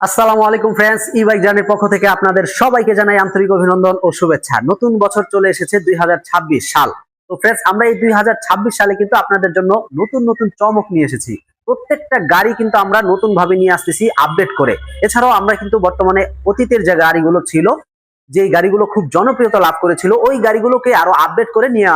আসসালামু আলাইকুম ফ্রেন্ডস ই বাইক জার্নির পক্ষ থেকে আপনাদের সবাইকে জানাই আন্তরিক অভিনন্দন ও শুভেচ্ছা। নতুন বছর চলে এসেছে দুই সাল। তো ফ্রেন্ডস আমরা এই দুই হাজার ছাব্বিশ সালে কিন্তু আপনাদের জন্য নতুন নতুন চমক নিয়ে এসেছি। প্রত্যেকটা গাড়ি কিন্তু আমরা নতুন ভাবে নিয়ে আসতেছি আপডেট করে। এছাড়াও আমরা কিন্তু বর্তমানে অতীতের যে গাড়িগুলো ছিল, যে গাড়িগুলো খুব জনপ্রিয়তা লাভ করেছিল, ওই গাড়িগুলোকে আরও আপডেট করে নিয়ে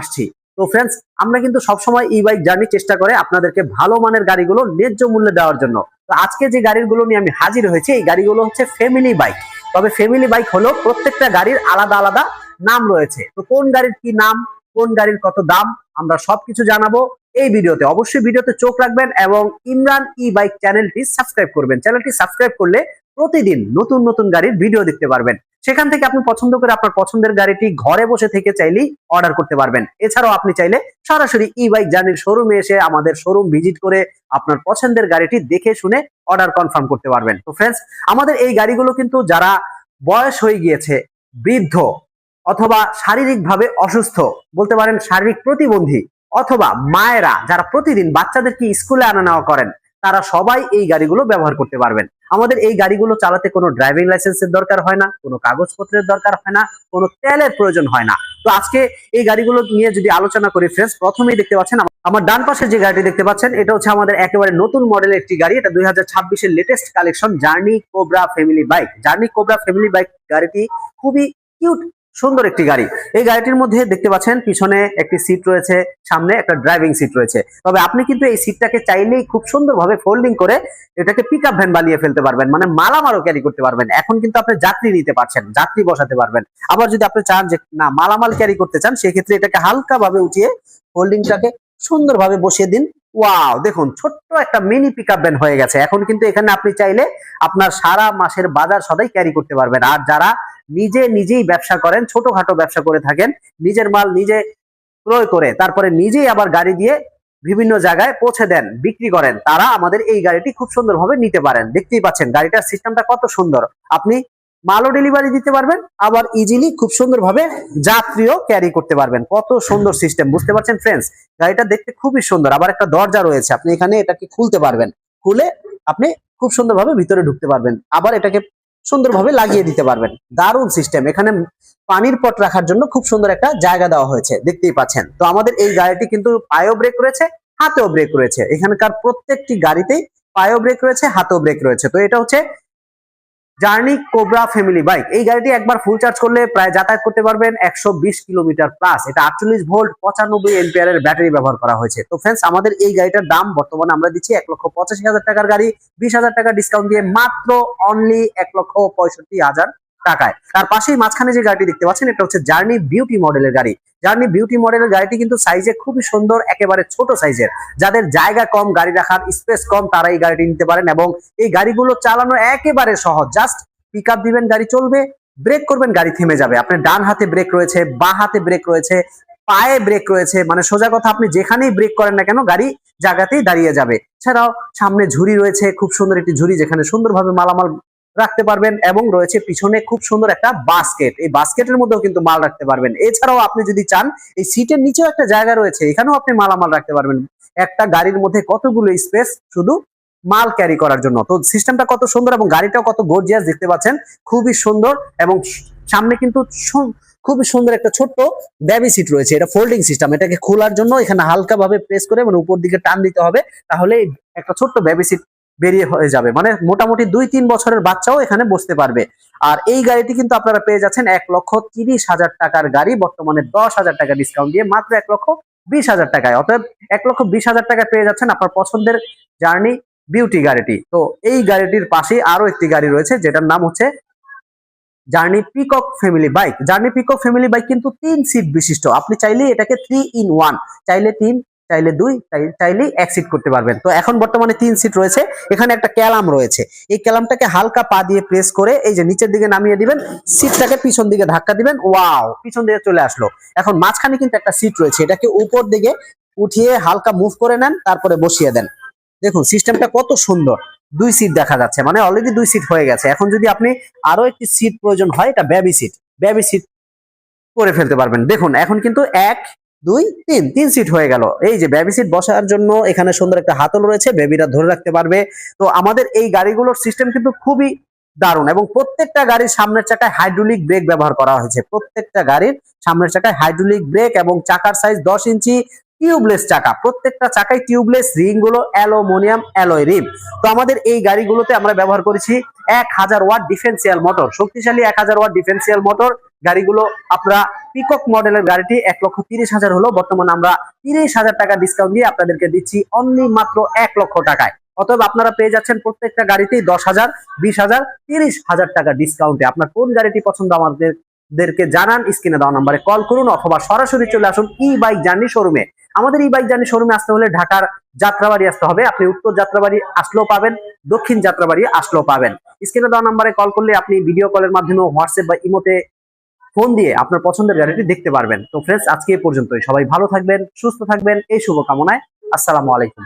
আসছি। তো ফ্রেন্ডস আমরা কিন্তু সবসময় ই বাইক জার্নি চেষ্টা করে আপনাদেরকে ভালো মানের গাড়িগুলো ন্যায্য মূল্যে দেওয়ার জন্য। তো আজকে যে গাড়িগুলো নিয়ে আমি হাজির হয়েছি, এই গাড়িগুলো হচ্ছে ফ্যামিলি বাইক তবে ফ্যামিলি বাইক হলো প্রত্যেকটা গাড়ির আলাদা আলাদা নাম রয়েছে। তো কোন গাড়ির কি নাম, কোন গাড়ির কত দাম, আমরা সবকিছু জানাব এই ভিডিওতে। অবশ্যই ভিডিওতে চোখ রাখবেন এবং ইমরান ই বাইক চ্যানেলটি সাবস্ক্রাইব করবেন। চ্যানেলটি সাবস্ক্রাইব করলে প্রতিদিন নতুন নতুন গাড়ির ভিডিও দেখতে পারবেন। সেখান থেকে আপনি পছন্দ করে আপনার পছন্দের গাড়িটি ঘরে বসে থেকে চাইলেই অর্ডার করতে পারবেন। এছাড়াও আপনি চাইলে সরাসরি ই বাইক জার্নির শোরুমে এসে আমাদের শোরুম ভিজিট করে আপনার পছন্দের গাড়িটি দেখে শুনে অর্ডার কনফার্ম করতে পারবেন। তো ফ্রেন্ডস আমাদের এই গাড়িগুলো কিন্তু যারা বয়স হয়ে গিয়েছে, বৃদ্ধ অথবা শারীরিকভাবে অসুস্থ, বলতে পারেন শারীরিক প্রতিবন্ধী অথবা মায়েরা যারা প্রতিদিন বাচ্চাদেরকে স্কুলে আনা নেওয়া করেন, তারা সবাই এই গাড়িগুলো ব্যবহার করতে পারবেন। আমাদের এই গাড়িগুলো চালাতে কোনো ড্রাইভিং লাইসেন্সের দরকার হয় না, কোনো কাগজপত্রের দরকার হয় না, কোনো তেলের প্রয়োজন হয় না। তো আজকে এই গাড়িগুলো নিয়ে যদি আলোচনা করি ফ্রেন্ডস প্রথমেই দেখতে পাচ্ছেন আমার- ডান পাশে যে গাড়িটি দেখতে পাচ্ছেন, এটা হচ্ছে আমাদের একেবারে নতুন মডেলের একটি গাড়ি। এটা দুই হাজার ছাব্বিশের latest collection journey cobra family bike journey cobra family bike গাড়িটি খুবই কিউট সুন্দর একটি গাড়ি। এই গাড়িটির মধ্যে দেখতে পাচ্ছেন পিছনে একটি সিট রয়েছে, সামনে একটা ড্রাইভিং সিট রয়েছে। তবে আপনি কিন্তু এই সিটটাকে চাইলেই খুব সুন্দরভাবে ফোল্ডিং করে এটাকে পিক ভ্যান বানিয়ে ফেলতে পারবেন মানে মালামালও ক্যারি করতে পারবেন। এখন কিন্তু আপনি যাত্রী নিতে পারছেন, যাত্রী বসাতে পারবেন। আবার যদি আপনি চান যে, না, মালামাল ক্যারি করতে চান, সেক্ষেত্রে এটাকে হালকা ভাবে উঠিয়ে ফোল্ডিংটাকে সুন্দরভাবে বসিয়ে দিন। ওয়াও, দেখুন, ছোট্ট একটা মিনি পিক ভ্যান হয়ে গেছে। এখন কিন্তু এখানে আপনি চাইলে আপনার সারা মাসের বাজার সদাই ক্যারি করতে পারবেন। আর যারা নিজে নিজেই ব্যবসা করেন, ছোটখাটো ব্যবসা করে থাকেন, নিজের মাল নিজে ক্রয় করে, তারপরে নিজেই আবার গাড়ি দিয়ে বিভিন্ন জায়গায় পৌঁছে দেন, বিক্রি করেন। তারা আমাদের এই গাড়িটি খুব সুন্দরভাবে নিতে পারেন। দেখতেই পাচ্ছেন, গাড়িটার সিস্টেমটা কত সুন্দর। আপনি মালও ডেলিভারি দিতে পারবেন, আবার ইজিলি খুব সুন্দরভাবে যাত্রীও ক্যারি করতে পারবেন। কত সুন্দর সিস্টেম বুঝতে পারছেন ফ্রেন্ডস গাড়িটা দেখতে খুবই সুন্দর। আবার একটা দরজা রয়েছে, আপনি এখানে এটাকে খুলতে পারবেন। খুলে আপনি খুব সুন্দরভাবে ভিতরে ঢুকতে পারবেন। আবার এটাকে সুন্দরভাবে লাগিয়ে দিতে পারবেন। দারুণ সিস্টেম এখানে পানির পট রাখার জন্য খুব সুন্দর একটা জায়গা দেওয়া হয়েছে, দেখতেই পাচ্ছেন। তো আমাদের এই গাড়িটি কিন্তু পায়েও ব্রেক রয়েছে, হাতেও ব্রেক রয়েছে। এখানকার প্রত্যেকটি গাড়িতেই পায়েও ব্রেক রয়েছে, হাতেও ব্রেক রয়েছে। তো এটা হচ্ছে জার্নি কোবরা ফ্যামিলি বাইক। এই গাড়িটি একবার ফুল চার্জ করলে প্রায় যাতায়াত করতে পারবেন একশো বিশ কিলোমিটার প্লাস এটা আটচল্লিশ ভোল্ট, পঁচানব্বই এর ব্যাটারি ব্যবহার করা হয়েছে। তো ফ্রেন্ডস আমাদের এই গাড়িটার দাম বর্তমানে আমরা দিচ্ছি এক লক্ষ পঁচাশি হাজার টাকার গাড়ি। বিশ হাজার টাকা ডিসকাউন্ট দিয়ে মাত্র অনলি এক লক্ষ পঁয়ষট্টি হাজার। টাকায়। তার পাশেই মাঝখানে যে গাড়িটি দেখতে পাচ্ছেন, এটা হচ্ছে জার্নি বিউটি মডেলের গাড়ি। জার্নি বিউটি মডেলের গাড়িটি কিন্তু সাইজে খুবই সুন্দর, একেবারে ছোট সাইজের যাদের জায়গা কম, গাড়ি রাখার স্পেস কম তারা এই গাড়িটি নিতে পারেন এবং এই গাড়িগুলো চালানো একেবারে সহজ। জাস্ট পিক দিবেন, গাড়ি চলবে ব্রেক করবেন, গাড়ি থেমে যাবে। আপনার ডান হাতে ব্রেক রয়েছে, বা হাতে ব্রেক রয়েছে, পায়ে ব্রেক রয়েছে মানে সোজা কথা আপনি যেখানেই ব্রেক করেন না কেন, গাড়ি জায়গাতেই দাঁড়িয়ে যাবে। ছাড়াও সামনে ঝুড়ি রয়েছে, খুব সুন্দর একটি ঝুড়ি যেখানে সুন্দরভাবে মালামাল রাখতে পারবেন এবং রয়েছে পিছনে খুব সুন্দর একটা বাস্কেট এই বাস্কেটের মধ্যেও কিন্তু মাল রাখতে পারবেন। এছাড়াও আপনি যদি চান, এই সিটের নিচেও একটা জায়গা রয়েছে, এখানেও আপনি মালামাল রাখতে পারবেন। একটা গাড়ির মধ্যে কতগুলো স্পেস শুধু মাল ক্যারি করার জন্য। তো সিস্টেমটা কত সুন্দর এবং গাড়িটাও কত গর্জিয়াস দেখতে পাচ্ছেন। খুবই সুন্দর এবং সামনে কিন্তু খুবই সুন্দর একটা ছোট্ট ব্যাবি সিট রয়েছে। এটা ফোল্ডিং সিস্টেম এটাকে খোলার জন্য এখানে হালকা ভাবে প্রেস করে মানে উপর দিকে টান দিতে হবে। তাহলে একটা ছোট্ট বেবি সিট বেরিয়ে হয়ে যাবে। মানে মোটামুটি দুই তিন বছরের বাচ্চাও এখানে বসতে পারবে। আর এই গাড়িটি কিন্তু আপনারা পেয়ে যাচ্ছেন এক লক্ষ তিরিশ হাজার টাকার গাড়ি। বর্তমানে দশ হাজার টাকা ডিসকাউন্ট দিয়ে মাত্র এক লক্ষ বিশ হাজার টাকায়। অতএব এক লক্ষ বিশ হাজার টাকায় পেয়ে যাচ্ছেন আপনার পছন্দের জার্নি বিউটি গাড়িটি। তো এই গাড়িটির পাশেই আরও একটি গাড়ি রয়েছে, যেটার নাম হচ্ছে journey peacock family bike journey peacock family bike কিন্তু তিন সিট বিশিষ্ট। আপনি চাইলে এটাকে থ্রি ইন ওয়ান চাইলে তিন চাইলে দুই, চাই- চাইলে এক সিট করতে পারবেন। তো এখন বর্তমানে তিন সিট রয়েছে। এখানে একটা ক্যালাম রয়েছে। এই ক্যালামটাকে হালকা পা দিয়ে প্রেস করে এই যে নিচের দিকে নামিয়ে দিবেন সিটটাকে পিছন দিকে ধাক্কা দিবেন ওয়াও পিছন দিকে চলে আসলো। এখন মাঝখানে কিন্তু একটা সিট রয়েছে। এটাকে উপর দিকে উঠিয়ে হালকা মুভ করে নেন, তারপরে বসিয়ে দেন। দেখুন সিস্টেমটা কত সুন্দর। দুই সিট দেখা যাচ্ছে। মানে অলরেডি দুই সিট হয়ে গেছে। এখন যদি আপনি আরও একটি সিট প্রয়োজন হয়, এটা বেবি সিট বেবি সিট করে ফেলতে পারবেন। দেখুন, এখন কিন্তু এক দুই, তিন তিন সিট হয়ে গেল। এই যে বেবি সিট বসার জন্য এখানে সুন্দর একটা হাতল রয়েছে বেবিরা ধরে রাখতে পারবে। তো আমাদের এই গাড়িগুলোর সিস্টেম কিন্তু খুবই দারুণ এবং প্রত্যেকটা গাড়ির সামনের চাকায় হাইড্রোলিক ব্রেক ব্যবহার করা হয়েছে। প্রত্যেকটা গাড়ির সামনের চাকায় হাইড্রোলিক ব্রেক এবং চাকার সাইজ দশ ইঞ্চি টিউবলেস চাকা। প্রত্যেকটা চাকায় টিউবলেস রিংগুলো অ্যালুমিনিয়াম অ্যালয় রিম। তো আমাদের এই গাড়িগুলোতে আমরা ব্যবহার করেছি এক হাজার ওয়াট ডিফেন্সিয়াল মোটর শক্তিশালী এক হাজার ওয়াট ডিফেন্সিয়াল মোটর গাড়িগুলো আপনারা পিকক মডেলের গাড়িটি এক লক্ষ তিরিশ হাজার হলো। বর্তমানে আমরা তিরিশ হাজার টাকা ডিসকাউন্ট দিয়ে আপনাদেরকে দিচ্ছি অনলি মাত্র এক লক্ষ টাকায়। অতএব আপনারা পেয়ে যাচ্ছেন প্রত্যেকটা গাড়িতেই দশ হাজার, বিশ হাজার, তিরিশ হাজার টাকা ডিসকাউন্টে আপনার কোন গাড়িটি পছন্দ আমাদের দেরকে জানান, স্ক্রিনে দেওয়া নম্বরে কল করুন অথবা সরাসরি চলে আসুন ই বাইক জার্নি শোরুমে আমাদের ই বাইক জার্নি শোরুমে আসতে হলে ঢাকার যাত্রাবাড়ি আসতে হবে। আপনি উত্তর যাত্রাবাড়ি আসলেও পাবেন, দক্ষিণ যাত্রাবাড়ি আসলেও পাবেন। স্ক্রিনে দেওয়া নম্বরে কল করলে আপনি ভিডিও কলের মাধ্যমে হোয়াটসঅ্যাপ বা ইমোতে ফোন দিয়ে আপনার পছন্দের গাড়িটি দেখতে পারবেন। তো ফ্রেন্ডস আজকে এই পর্যন্তই। সবাই ভালো থাকবেন, সুস্থ থাকবেন, এই শুভকামনায়। আসসালামু আলাইকুম।